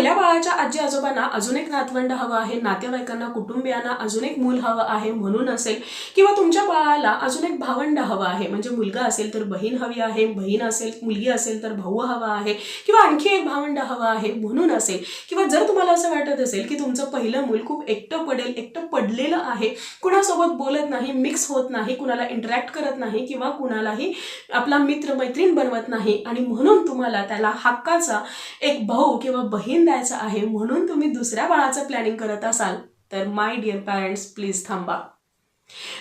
पहिल्या बाळाच्या आजी आजोबांना अजून एक नातवंड हवं आहे नातेवाईकांना कुटुंबियांना अजून एक मूल हवं आहे म्हणून असेल किंवा तुमच्या बाळाला अजून एक भावंड हवं आहे म्हणजे मुलगा असेल तर बहीण हवी आहे बहीण असेल मुलगी असेल तर भाऊ हवा आहे किंवा आणखी एक भावंड हवं आहे म्हणून असेल किंवा जर तुम्हाला असं वाटत असेल की तुमचं पहिलं मूल खूप एकटं पडेल एकटं पडलेलं आहे कुणासोबत बोलत नाही मिक्स होत नाही कुणाला इंटरॅक्ट करत नाही किंवा कुणालाही आपला मित्र मैत्रीण बनवत नाही आणि म्हणून तुम्हाला त्याला हक्काचा एक भाऊ किंवा बहीण द्यायचं आहे म्हणून तुम्ही दुसऱ्या बाळाचं प्लॅनिंग करत असाल. तर माय डिअर पॅरेंट्स प्लीज थांबा.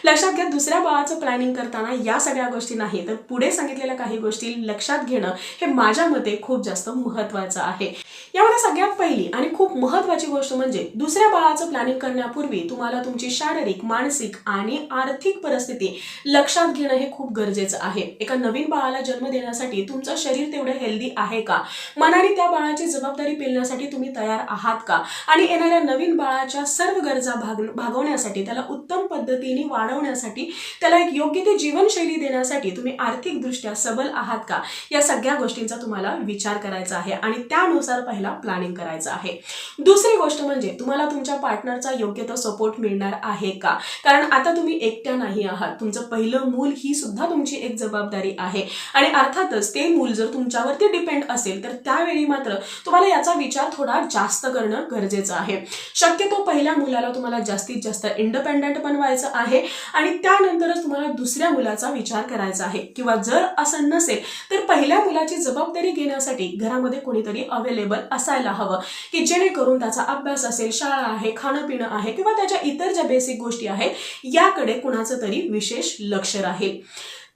लक्षात घ्या दुसऱ्या बाळाचं प्लॅनिंग करताना या सगळ्या गोष्टी नाही तर पुढे सांगितलेल्या काही गोष्टी लक्षात घेणं हे माझ्या मते खूप जास्त महत्वाचं आहे. यामध्ये सगळ्यात पहिली आणि खूप महत्वाची गोष्ट म्हणजे दुसऱ्या बाळाचं प्लॅनिंग करण्यापूर्वी तुम्हाला तुमची शारीरिक मानसिक आणि आर्थिक परिस्थिती लक्षात घेणं हे खूप गरजेचं आहे. एका नवीन बाळाला जन्म देण्यासाठी तुमचं शरीर तेवढं हेल्दी आहे का? मनाने त्या बाळाची जबाबदारी पेलण्यासाठी तुम्ही तयार आहात का? आणि येणाऱ्या नवीन बाळाच्या सर्व गरजा भाग भागवण्यासाठी त्याला उत्तम पद्धतीने वाढवण्यासाठी त्याला एक योग्य ते जीवनशैली देण्यासाठी तुम्ही आर्थिकदृष्ट्या सबल आहात का? या सगळ्या गोष्टींचा तुम्हाला विचार करायचा आहे आणि त्यानुसार पहिला प्लॅनिंग करायचं आहे. दुसरी गोष्ट म्हणजे तुम्हाला तुमच्या पार्टनरचा योग्य तो सपोर्ट मिळणार आहे का? कारण आता तुम्ही एकट्या नाही आहात. तुमचं पहिलं मूल ही सुद्धा तुमची एक जबाबदारी आहे. आणि अर्थातच ते मूल जर तुमच्यावरती डिपेंड असेल तर त्यावेळी मात्र तुम्हाला याचा विचार थोडा जास्त करणं गरजेचं आहे. शक्यतो पहिल्या मुलाला तुम्हाला जास्तीत जास्त इंडिपेंडंट बनवायचं आहे. आणि त्यानंतरच तुम्हाला दुसऱ्या मुलाचा विचार करायचा आहे. किंवा जर असं नसेल तर पहिल्या मुलाची जबाबदारी घेण्यासाठी घरामध्ये कोणीतरी अवेलेबल असायला हवं. की जेणेकरून त्याचा अभ्यास असेल शाळा आहे खाणं पिणं आहे किंवा त्याच्या इतर ज्या बेसिक गोष्टी आहेत याकडे कुणाचं तरी विशेष लक्ष राहील.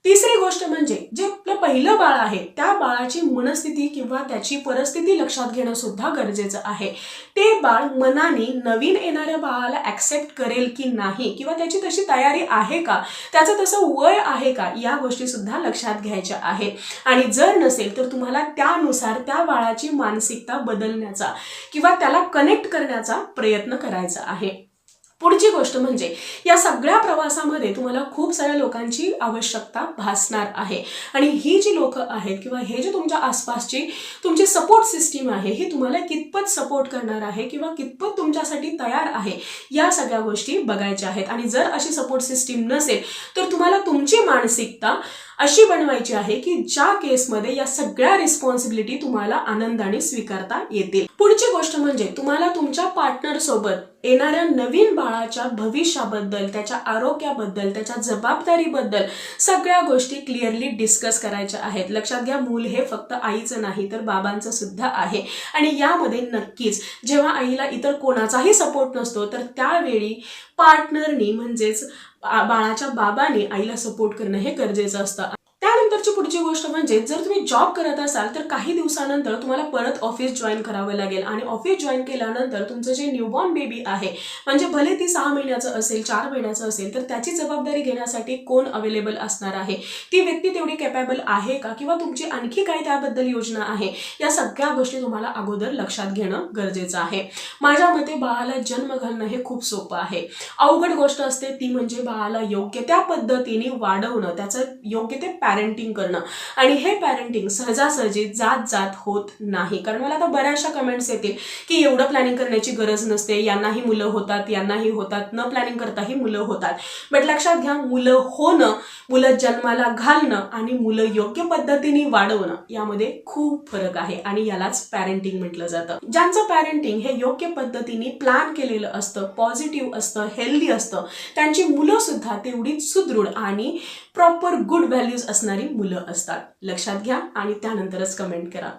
तिसरी गोष्ट म्हणजे जे आपलं पहिलं बाळ आहे त्या बाळाची मनस्थिती किंवा त्याची परिस्थिती लक्षात घेणं सुद्धा गरजेचं आहे. ते बाळ मनाने नवीन येणाऱ्या बाळाला ऍक्सेप्ट करेल की नाही किंवा त्याची तशी तयारी आहे का त्याचं तसं वय आहे का या गोष्टी सुद्धा लक्षात घ्यायच्या आहे. आणि जर नसेल तर तुम्हाला त्यानुसार त्या बाळाची मानसिकता बदलण्याचा किंवा त्याला कनेक्ट करण्याचा प्रयत्न करायचा आहे. पुढची गोष्ट म्हणजे या सगळ्या प्रवासामध्ये तुम्हाला खूप साऱ्या लोकांची आवश्यकता भासणार आहे. आणि ही जी लोक आहेत किंवा हे जे तुमच्या आसपासची तुमची सपोर्ट सिस्टीम आहे ही तुम्हाला कितपत सपोर्ट करणार आहे किंवा कितपत तुमच्यासाठी तयार आहे या सगळ्या गोष्टी बघायच्या आहेत. आणि जर अशी सपोर्ट सिस्टीम नसेल तर तुम्हाला तुमची मानसिकता अशी बनवायची आहे की ज्या केसमध्ये या सगळ्या रिस्पॉन्सिबिलिटी तुम्हाला आनंदाने स्वीकारता येतील. पुढची गोष्ट म्हणजे तुम्हाला तुमच्या पार्टनर सोबत येणाऱ्या नवीन बाळाच्या भविष्याबद्दल त्याच्या आरोग्याबद्दल त्याच्या जबाबदारीबद्दल सगळ्या गोष्टी क्लिअरली डिस्कस करायच्या आहेत. लक्षात घ्या मूल हे फक्त आईचं नाही तर बाबांचं सुद्धा आहे. आणि यामध्ये नक्कीच जेव्हा आईला इतर कोणाचाही सपोर्ट नसतो तर त्यावेळी पार्टनरनी म्हणजेच बाळाच्या बाबाने आईला सपोर्ट करणं हे गरजेचं असतं. पुढची गोष्ट म्हणजे जर तुम्ही जॉब करत असाल तर काही दिवसानंतर तुम्हाला परत ऑफिस जॉईन करावं लागेल. आणि ऑफिस जॉईन केल्यानंतर तुमचं जे न्यूबॉर्न बेबी आहे म्हणजे भले ती सहा महिन्याचं असेल चार महिन्याचं असेल तर त्याची जबाबदारी घेण्यासाठी कोण अवेलेबल असणार आहे? ती व्यक्ती तेवढी कॅपेबल आहे का? किंवा तुमची आणखी काही त्याबद्दल योजना आहे? या सगळ्या गोष्टी तुम्हाला अगोदर लक्षात घेणं गरजेचं आहे. माझ्या मते बाळाला जन्म घालणं हे खूप सोपं आहे. अवघड गोष्ट असते ती म्हणजे बाळाला योग्य त्या पद्धतीने वाढवणं त्याचं योग्य ते पॅरेंटिंग करणं. आणि हे पॅरेंटिंग सहजासहजी जात जात होत नाही. कारण मला आता बऱ्याचशा कमेंट्स येतील की एवढं प्लॅनिंग करण्याची गरज नसते. यांनाही मुलं होतात यांनाही होतात. न प्लॅनिंग करताही मुलं होतात. बट लक्षात घ्या मुलं होणं मुलं जन्माला घालणं आणि मुलं योग्य पद्धतीने वाढवणं यामध्ये खूप फरक आहे आणि यालाच पॅरेंटिंग म्हटलं जातं. ज्यांचं पॅरेंटिंग हे योग्य पद्धतीने प्लॅन केलेलं असतं पॉझिटिव्ह असतं हेल्दी असतं त्यांची मुलं सुद्धा तेवढीच सुदृढ आणि प्रॉपर गुड व्हॅल्यूज असणारी मुलं असतात. असतात. लक्षात घ्या आणि त्यानंतरच कमेंट करा.